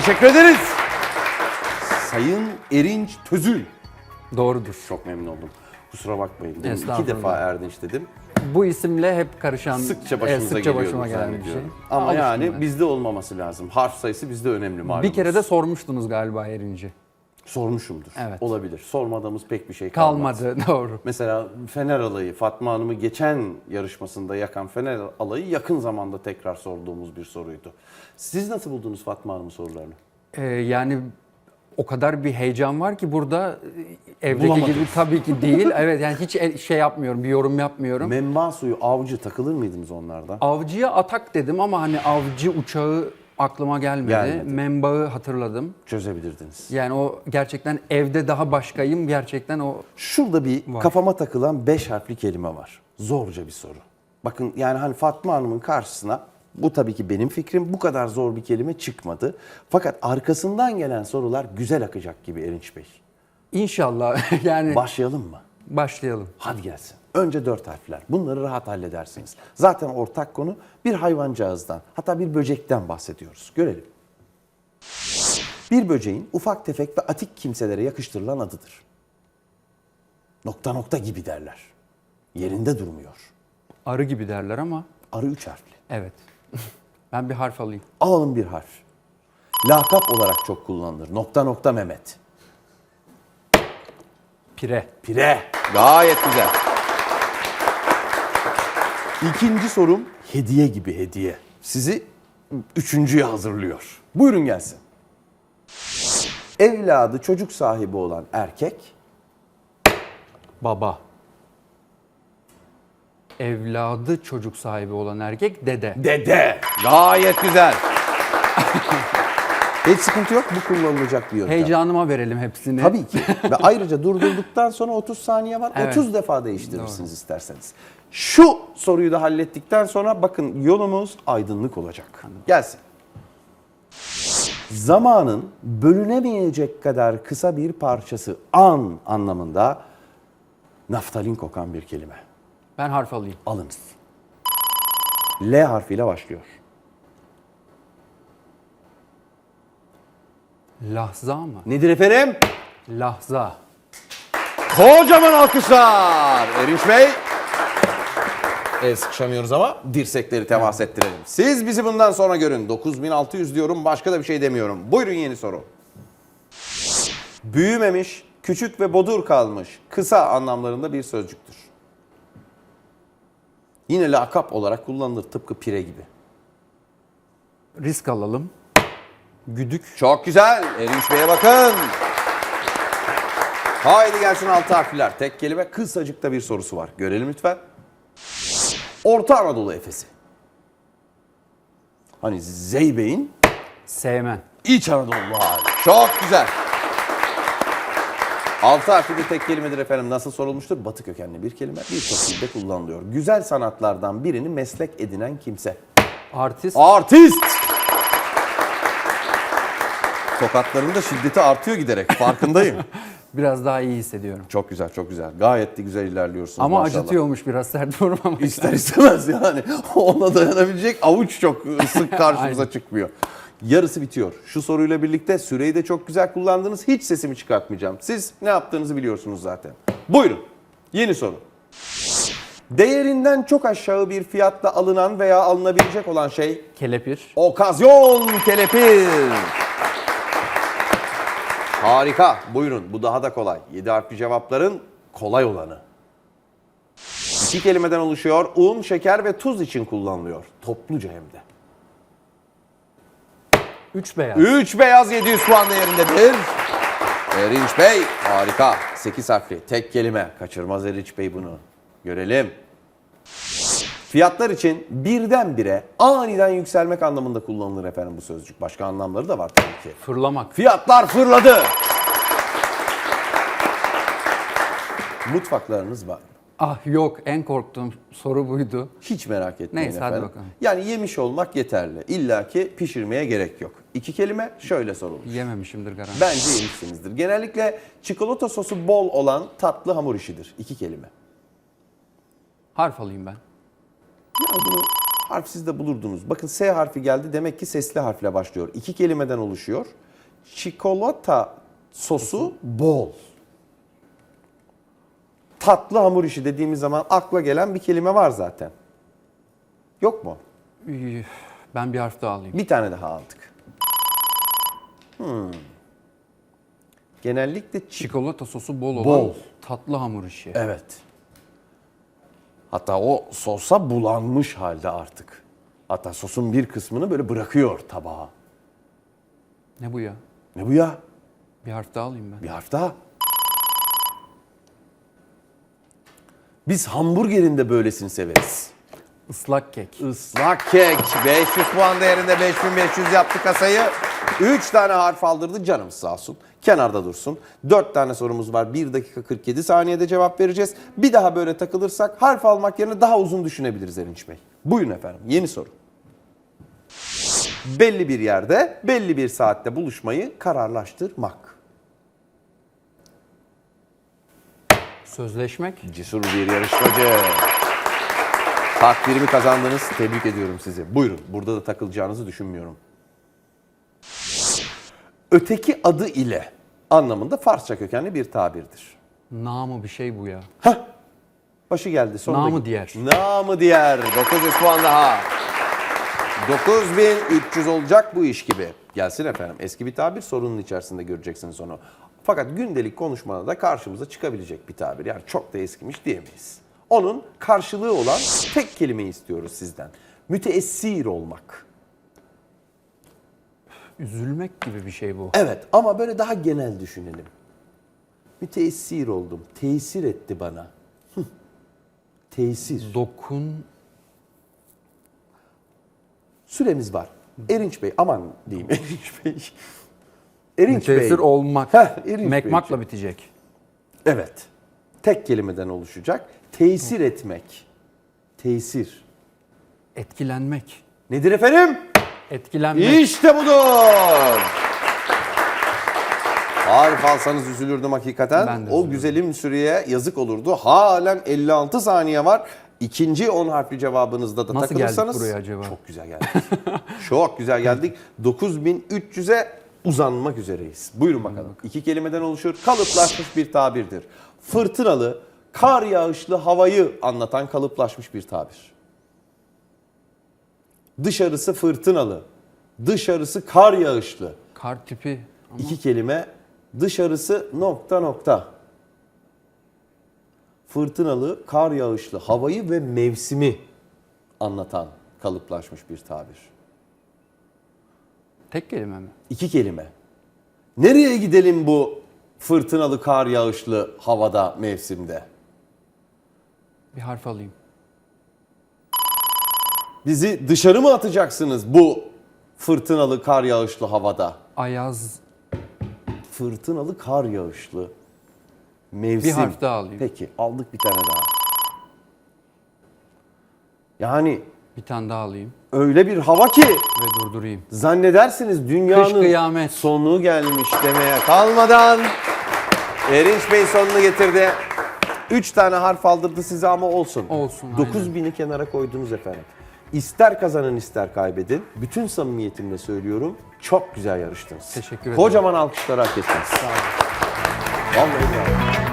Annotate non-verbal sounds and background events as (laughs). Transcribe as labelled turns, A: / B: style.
A: teşekkür ederiz. Sayın Erinç Tözül.
B: Doğrudur.
A: Çok memnun oldum. Kusura bakmayın. Demin iki
B: Estağfurullah.
A: defa Erdinç dedim.
B: Bu isimle hep karışan,
A: Sıkça
B: e,
A: başımıza
B: sıkça
A: geliyordu
B: başıma gelen bir şey.
A: zannediyorum. Ama
B: Alıştım
A: yani
B: ben.
A: bizde olmaması lazım. Harf sayısı bizde önemli malumunuz.
B: Bir kere de sormuştunuz galiba Erinci.
A: Sormuşumdur.
B: Evet.
A: Olabilir. Sormadığımız pek bir şey kalmadı.
B: Kalmadı, (laughs) doğru.
A: Mesela Fener alayı, Fatma Hanım'ı geçen yarışmasında yakan Fener alayı yakın zamanda tekrar sorduğumuz bir soruydu. Siz nasıl buldunuz Fatma Hanım'ın sorularını?
B: Ee, yani o kadar bir heyecan var ki burada e, evdeki
A: Bulamadınız.
B: gibi (laughs) tabii ki değil. Evet yani hiç şey yapmıyorum, bir yorum yapmıyorum.
A: Memma suyu, avcı takılır mıydınız onlardan?
B: Avcıya atak dedim ama hani avcı uçağı aklıma gelmedi.
A: Gelmedi.
B: Membağı hatırladım.
A: Çözebilirdiniz.
B: Yani o gerçekten evde daha başkayım. Gerçekten o
A: Şurada bir
B: Var.
A: kafama takılan 5 harfli kelime var. Zorca bir soru. Bakın yani hani Fatma Hanım'ın karşısına bu tabii ki benim fikrim bu kadar zor bir kelime çıkmadı. Fakat arkasından gelen sorular güzel akacak gibi Erinç Bey.
B: inşallah (laughs) yani
A: Başlayalım mı?
B: Başlayalım.
A: Hadi gelsin. Önce dört harfler. Bunları rahat halledersiniz. Zaten ortak konu bir hayvancağızdan hatta bir böcekten bahsediyoruz. Görelim. Bir böceğin ufak tefek ve atik kimselere yakıştırılan adıdır. Nokta nokta gibi derler. Yerinde durmuyor.
B: Arı gibi derler ama
A: Arı üç harfli.
B: evet. (laughs) ben bir harf alayım.
A: Alalım bir harf. Lakap olarak çok kullanılır. Nokta nokta Mehmet.
B: Pire.
A: Pire. Gayet güzel. İkinci sorum hediye gibi hediye. Sizi üçüncüye hazırlıyor. Buyurun gelsin. Evladı çocuk sahibi olan erkek
B: Baba. Evladı çocuk sahibi olan erkek dede.
A: dede. Gayet güzel. Hiç sıkıntı yok. Bu kullanılacak bir yöntem.
B: Heyecanıma verelim hepsini.
A: Tabii ki. Ve (laughs) ayrıca durdurduktan sonra 30 saniye var.
B: Evet.
A: 30 defa değiştirirsiniz isterseniz. Şu soruyu da hallettikten sonra bakın yolumuz aydınlık olacak. Gelsin. Zamanın bölünemeyecek kadar kısa bir parçası an anlamında naftalin kokan bir kelime.
B: Ben harf alayım.
A: Alınız. L harfiyle başlıyor.
B: Lahza mı?
A: Nedir efendim?
B: Lahza.
A: Kocaman alkışlar Erinç Bey. El sıkışamıyoruz ama dirsekleri temas ettirelim. Siz bizi bundan sonra görün. 9600 diyorum başka da bir şey demiyorum. Buyurun yeni soru. Büyümemiş, küçük ve bodur kalmış kısa anlamlarında bir sözcüktür. Yine lakap olarak kullanılır tıpkı pire gibi.
B: Risk alalım. Güdük.
A: Çok güzel. Erinç Bey'e bakın. Haydi gelsin altı harfler. Tek kelime kısacık da bir sorusu var. Görelim lütfen. Orta Anadolu Efesi. Hani Zeybek'in
B: Sevmen.
A: İç Anadolu hali. Çok güzel. Altı harfli bir tek kelimedir efendim. Nasıl sorulmuştur? Batı kökenli bir kelime. Birçok dilde kullanılıyor. Güzel sanatlardan birini meslek edinen kimse.
B: Artist.
A: Artist. Tokatlarında şiddeti artıyor giderek farkındayım. (laughs)
B: Biraz daha iyi hissediyorum.
A: çok güzel çok güzel. Gayet de güzel ilerliyorsunuz
B: Ama
A: maşallah.
B: acıtıyormuş biraz sert vurmamak.
A: İster istemez yani. (laughs) Ona dayanabilecek avuç çok sık (laughs) karşımıza çıkmıyor. Yarısı bitiyor. Şu soruyla birlikte süreyi de çok güzel kullandınız. Hiç sesimi çıkartmayacağım. Siz ne yaptığınızı biliyorsunuz zaten. Buyurun. Yeni soru. Değerinden çok aşağı bir fiyatla alınan veya alınabilecek olan şey
B: Kelepir.
A: Okazyon kelepir. Harika. Buyurun. Bu daha da kolay. 7 harfli cevapların kolay olanı. İki kelimeden oluşuyor. Un, şeker ve tuz için kullanılıyor. Topluca hem de.
B: Üç beyaz.
A: 3 beyaz 700 puan değerindedir. Erinç Bey harika. 8 harfli tek kelime. Kaçırmaz Erinç Bey bunu. Görelim. Fiyatlar için birdenbire aniden yükselmek anlamında kullanılır efendim bu sözcük. Başka anlamları da var tabii ki.
B: Fırlamak.
A: Fiyatlar fırladı. Mutfaklarınız var. mı?
B: Ah yok en korktuğum soru buydu.
A: Hiç merak etmeyin
B: Neyse, hadi
A: efendim.
B: bakalım.
A: Yani yemiş olmak yeterli. İlla ki pişirmeye gerek yok. İki kelime şöyle sorulur.
B: Yememişimdir garanti.
A: Bence yemişsinizdir. Genellikle çikolata sosu bol olan tatlı hamur işidir. İki kelime.
B: Harf alayım ben.
A: Ya bunu harf siz de bulurdunuz. Bakın S harfi geldi demek ki sesli harfle başlıyor. İki kelimeden oluşuyor. Çikolata sosu bol. Tatlı hamur işi dediğimiz zaman akla gelen bir kelime var zaten. Yok mu?
B: Ben bir harf daha alayım.
A: Bir tane daha aldık. Hmm. Genellikle çi-
B: Çikolata sosu bol olan
A: Bol.
B: tatlı hamur işi.
A: Evet. Hatta o sosa bulanmış halde artık. Hatta sosun bir kısmını böyle bırakıyor tabağa.
B: Ne bu ya?
A: Ne bu ya?
B: Bir harf daha alayım ben.
A: Bir harf daha. Biz hamburgerin de böylesini severiz.
B: Islak kek.
A: Islak kek. 500 puan değerinde 5500 yaptı kasayı. 3 tane harf aldırdı canımız sağ olsun. Kenarda dursun. 4 tane sorumuz var. 1 dakika 47 saniyede cevap vereceğiz. Bir daha böyle takılırsak harf almak yerine daha uzun düşünebiliriz Erinç Bey. Buyurun efendim yeni soru. Belli bir yerde, belli bir saatte buluşmayı kararlaştırmak.
B: Sözleşmek.
A: Cesur bir yarışmacı. Takdirimi kazandınız. Tebrik ediyorum sizi. Buyurun. Burada da takılacağınızı düşünmüyorum. Öteki adı ile anlamında Farsça kökenli bir tabirdir.
B: Namı bir şey bu ya.
A: Başı geldi. Sonunda
B: Namı diğer.
A: Namı diğer. 900 puan daha. 9300 olacak bu iş gibi. Gelsin efendim. Eski bir tabir sorunun içerisinde göreceksiniz onu. Fakat gündelik konuşmada da karşımıza çıkabilecek bir tabir. Yani çok da eskimiş diyemeyiz. Onun karşılığı olan tek kelimeyi istiyoruz sizden. Müteessir olmak.
B: Üzülmek gibi bir şey bu.
A: Evet ama böyle daha genel düşünelim. Müteessir oldum. Tesir etti bana. Hıh. Tesir.
B: Dokun.
A: Süremiz var. Erinç Bey aman diyeyim (laughs) Erinç Bey. Erinç Bey.
B: Müteessir olmak.
A: Heh, Erinç
B: Mekmakla
A: Beyciğim.
B: bitecek.
A: Evet. Tek kelimeden oluşacak. Tesir etmek. Tesir.
B: Etkilenmek.
A: Nedir efendim?
B: Etkilenmek.
A: İşte budur. Harf alsanız üzülürdüm hakikaten.
B: Ben de
A: o
B: üzülürdüm.
A: güzelim süreye yazık olurdu. Halen 56 saniye var. İkinci 10 harfli cevabınızda da
B: Nasıl geldik
A: takılırsanız.
B: buraya acaba?
A: Çok güzel geldik. (laughs) Çok güzel geldik. 9300'e uzanmak üzereyiz. Buyurun bakalım. İki kelimeden oluşur. Kalıplaşmış bir tabirdir. Fırtınalı, kar yağışlı havayı anlatan kalıplaşmış bir tabir. Dışarısı fırtınalı, dışarısı kar yağışlı.
B: Kar tipi. Ama
A: İki kelime dışarısı nokta nokta. Fırtınalı, kar yağışlı havayı ve mevsimi anlatan kalıplaşmış bir tabir.
B: tek kelime mi?
A: İki kelime. Nereye gidelim bu fırtınalı, kar yağışlı havada, mevsimde?
B: Bir harf alayım.
A: Bizi dışarı mı atacaksınız bu fırtınalı, kar yağışlı havada?
B: Ayaz.
A: Fırtınalı, kar yağışlı mevsim.
B: Bir harf daha alayım.
A: Peki aldık bir tane daha. Yani
B: Bir tane daha alayım.
A: öyle bir hava ki
B: Ve durdurayım.
A: zannedersiniz dünyanın
B: Kış kıyamet.
A: sonu gelmiş demeye kalmadan Erinç Bey sonunu getirdi. 3 tane harf aldırdı size ama olsun.
B: Olsun, aynen.
A: 9000'i kenara koydunuz efendim. İster kazanın ister kaybedin. Bütün samimiyetimle söylüyorum. Çok güzel yarıştınız.
B: Teşekkür ederim.
A: Kocaman alkışlar hak ettiniz.
B: Sağ olun.
A: Vallahi bravo.